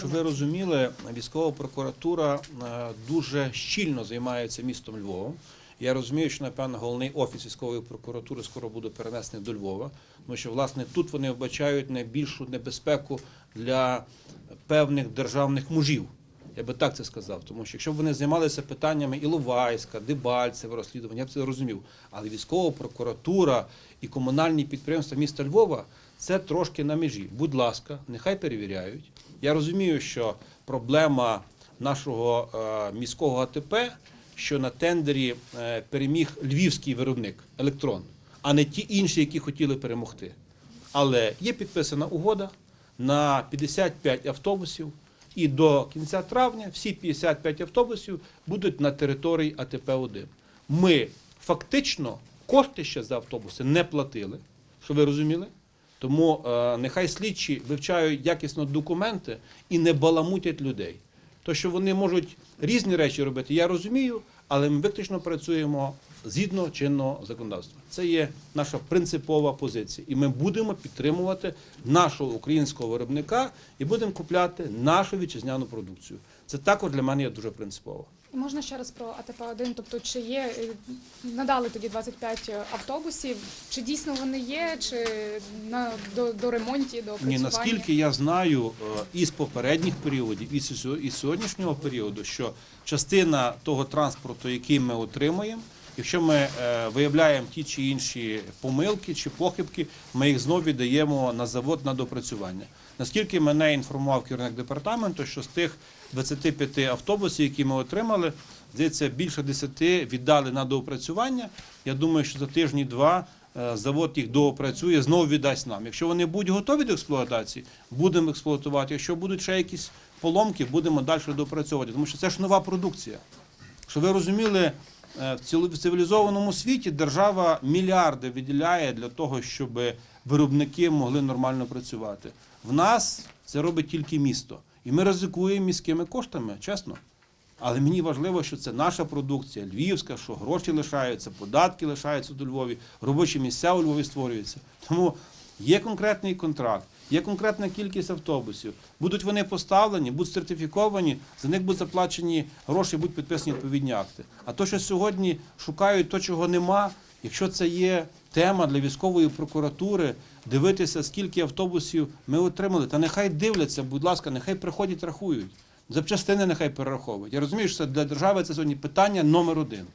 Щоб ви розуміли, військова прокуратура е, дуже щільно займається містом Львовом. Я розумію, що напевно головний офіс військової прокуратури скоро буде перенесений до Львова, тому що власне тут вони вбачають найбільшу небезпеку для певних державних мужів. Я би так це сказав, тому що якщо б вони займалися питаннями Іловайська, Дебальцева, розслідування, я б це розумів. Але військова прокуратура і комунальні підприємства міста Львова це трошки на межі. Будь ласка, нехай перевіряють. Я розумію, що проблема нашого е, міського АТП, що на тендері е, переміг львівський виробник електрон, а не ті інші, які хотіли перемогти. Але є підписана угода на 55 автобусів, і до кінця травня всі 55 автобусів будуть на території АТП-1. Ми фактично кошти ще за автобуси не платили, що ви розуміли? Тому е, нехай слідчі вивчають якісно документи і не баламутять людей. То, що вони можуть різні речі робити, я розумію, але ми виключно працюємо згідно чинного законодавства. Це є наша принципова позиція. І ми будемо підтримувати нашого українського виробника і будемо купляти нашу вітчизняну продукцію. Це також для мене є дуже принципово. І можна ще раз про АТП-1, тобто чи є, е, надали тоді 25 автобусів, чи дійсно вони є, чи на, до, до ремонті, до Ні, наскільки я знаю е, із попередніх періодів, і з із сьогоднішнього періоду, що частина того транспорту, який ми отримуємо, якщо ми е, виявляємо ті чи інші помилки чи похибки, ми їх знову віддаємо на завод на допрацювання. Наскільки мене інформував керівник департаменту, що з тих 25 автобусів, які ми отримали, здається, більше 10 віддали на доопрацювання. Я думаю, що за тижні-два е, завод їх доопрацює, знову віддасть нам. Якщо вони будуть готові до експлуатації, будемо експлуатувати. Якщо будуть ще якісь поломки, будемо далі доопрацьовувати. Тому що це ж нова продукція. Щоб ви розуміли, в цивілізованому світі держава мільярди виділяє для того, щоб виробники могли нормально працювати. В нас це робить тільки місто. І ми ризикуємо міськими коштами, чесно. Але мені важливо, що це наша продукція, львівська, що гроші лишаються, податки лишаються у Львові, робочі місця у Львові створюються. Тому є конкретний контракт, є конкретна кількість автобусів. Будуть вони поставлені, будуть сертифіковані, за них будуть заплачені гроші, будуть підписані відповідні акти. А то, що сьогодні шукають то, чого нема, якщо це є тема для військової прокуратури, дивитися, скільки автобусів ми отримали, та нехай дивляться, будь ласка, нехай приходять, рахують. Запчастини нехай перераховують. Я розумію, що для держави це сьогодні питання номер один.